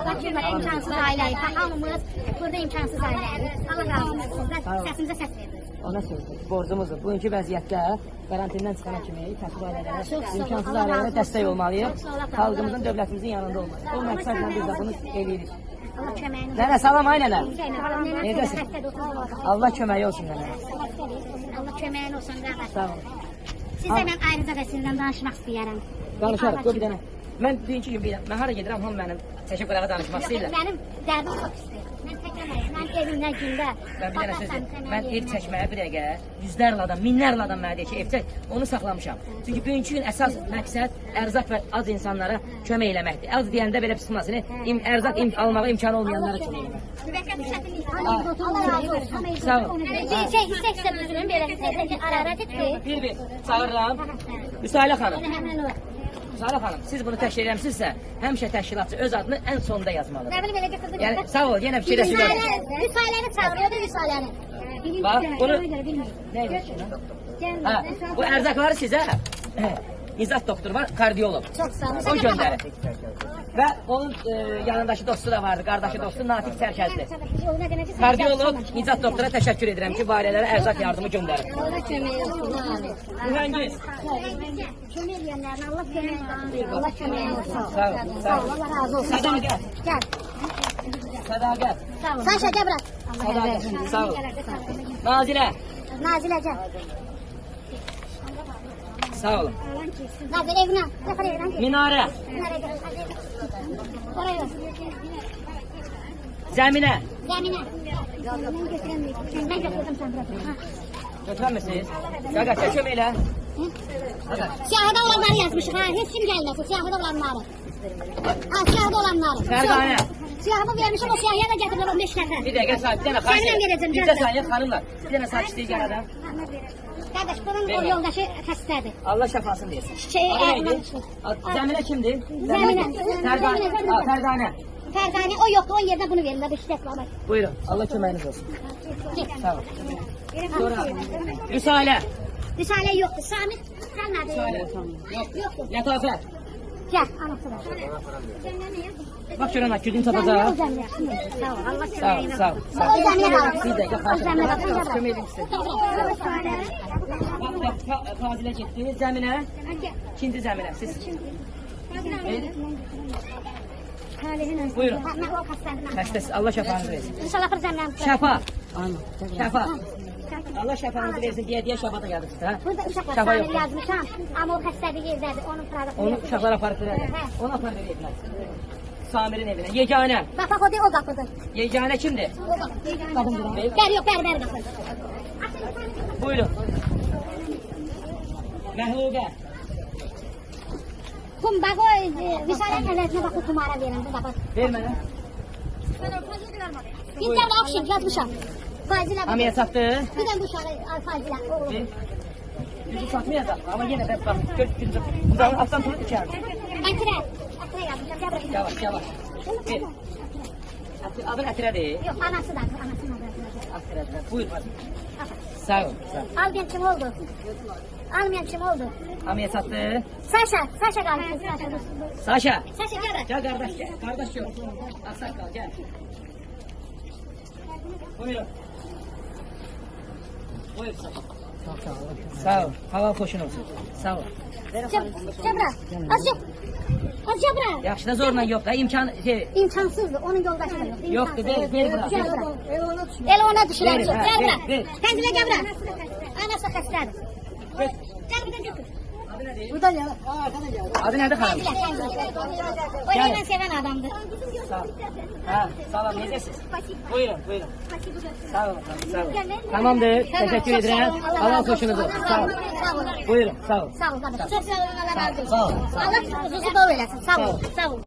Allah kömək imkansız ailəyi. Hamımız burada imkansız ailəyiz. Allah razı olsun. Səsimizə səs verdiniz. Ona sözdür. Borcumuzdur. Bugünkü vəziyyətdə karantindən çıxana kimi kasıb ailələrə, imkansız ailələrə dəstək olmalıyıq. Xalqımızın, dövlətimizin yanında olmalıyıq. O məqsədlə biz də bunu eləyirik. Nənə salam ay nənə. Necəsin? Allah köməyi olsun nənə. Allah köməyin olsun qardaş. Sağ ol. Sizə mən ayrıca da sizinlə danışmaq istəyirəm. Danışarıq. Qoy bir dənə. Mən bugünkü gün bir mən hara gedirəm, hamı mənim danışmaq istəyirlər. Mənim dərdim çox pisdir. Mən təkəməyim. Mən evimdə gündə. Ben bir dənə söz deyim. Mən ev çəkməyə bir dəqiqə yüzlərlə adam, minlərlə adam mənə deyir ki, ev çək. Onu saxlamışam. Çünki bugünkü gün əsas məqsəd ərzaq və az insanlara kömək eləməkdir. Az deyəndə belə olmasın. im, ərzaq im, almağa imkanı olmayanlara kömək eləmək. Müvəqqəti çətinlik. Allah razı olsun. Sağ ol. Şey, şey, hissə hissə düzülün belə hissə ki, ara-ara etdi. Bir bir çağırıram. Müsailə xanım. Müsailə xanım, siz bunu təşkil eləmisinizsə, həmişə təşkilatçı öz adını ən sonda yazmalıdır. Nə bilim elə götürdüm. Yəni sağ ol, yenə bir şey də söyləyirəm. Risaləni çağırıyordu Risaləni. Bax, bunu edirsən? Hə, bu sizə. İzzət doktor var, kardioloq. Çox sağ olun. O göndərir. Və onun e, yanındakı dostu da vardı, qardaşı dostu Natiq Sərkəzli. Kardioloq Nicat doktora təşəkkür edirəm ki, ailələrə ərzaq yardımı göndərir. Allah kömək olsun. amin. Mühəndis, Kömək edənlərin Allah kömək olsun. Allah kömək olsun. Sağ ol, sağ ol. Allah razı olsun. Sədaqət, Gel. sədaqət, Sağ ol. Saşa gel bırak. sədaqət, sağ ol. Nazilə, Nazile gel. sağ olun. Nazile evine. Zafer evine gel. Minarə, Nereye gel? Oraya gel. Zəminə. Zemine. Ben götüremeyim. Ben götürdüm sen bırak. Ha. Götürəmisiniz? Qaqa, çək kömək elə. Qaqa, Siyahıda olanları yazmışıq ha. Hiç kim gelmesin. Siyahıda olanları. Ha siyahıda olanları. Fərqanə. Siyahımı vermişim o siyahıya da getirdim 5 nefer. Bir dəqiqə sahib, bir dənə xahiş Səndən edirəm. verəcəm, Bircə gəldim. saniyə xanımlar. Bir dənə sakitlik gəl adam. Kardeş bunun Vermem. yoldaşı xəstədir. Allah şəfasını versin. Şey, Zəminə kimdir? Zəminə. Ha, Fərqanə. Fərzani o yoktu. Onun yerine bunu verin. Bir var. bak. Buyurun. Allah köməyiniz olsun. Sağ ol. Sonra Rüsalə. Risale yoktu. Sami kalmadı. Rüsalə. Yoktu. Lətafət. Gel ha, güdün Cəmilə tapacaq. o cəmilə. Sağ ol. Allah Sağ ol, sağ ol. Bir qalır. Kömək edin sizə. Bax, bax, fa- Fazilə getdi. Zəminə. İkinci zəminə. Siz. Buyurun. Ben. Xəstəsiz. Allah şəfanızı versin. İnşallah bir cəmilə. Şəfa. Şəfa. Allah şəfanızı versin deyə deyə şəfa da gəldi sizə. Burada uşaq var. Şəfa Sami yoxdur. yazmışam. Ama o xəstəlik yerdədir. Onun fırada. Onu uşaqlar aparıb verərlər. Onu aparıb verərlər. Samirin evinə. Yeganə. Bak bak o değil o kapıdır. Yeganə kimdir? Kadın duran. Ber yok ber ber kapı. Buyurun. Məhluqə. Kum bak o e, Visalet evletine bak o kumara verin bu kapı. Ver mənə. Bir tane de akşam yazmışam. Fazile bak. Hamıya çatdı. Bir tane bu uşağı al fazile. Oğlum. Yüzü satmayacaq. Amma yenə də bax, gör güncə. Uzağın altdan durub içəri. Akire. Akire yazmışam. Gel buraya. Yavaş, yavaş. Ətir- Adın Ətirədir. Yok anası da anasının adı. Ətirədir. Buyur bacım. Sağ ol. Sağ ol. Almayan kim oldu? Almayan kim oldu? Hamıya çatdı. Saşa. Saşa kaldı. Saşa. Saşa. Gel. Gel kardeş gel. Kardeş yok. Aksak kal gel. Buyurun. Buyur. Sağ ol. Hava hoşun olsun. Sağ ol. Buraya. Az gel. Az. Yaxşı da zorla yok da imkan şey İmkansızdı. Onun yoldaşı da yok. Yoktu, ver, ver buraya. El ona. Ver, Gel ha, buraya. ver, ver. Tenzile gel buraya. Anası xəstədir. Gel bir de götür. Adı nədir xanım? O yemen seven adamdır. Sağ ol. Ha, sağ olun. Necəsiz? Buyurun, buyurun. Sağ olun, sağ olun. Tamamdır. Teşekkür ederim. Allah hoşunuz olsun. Sağ olun. Buyurun, sağ olun. Sağ olun. Çok sağ olun. Allah razı olsun. Allah uzuzu bol eylesin. Sağ olun. Sağ olun.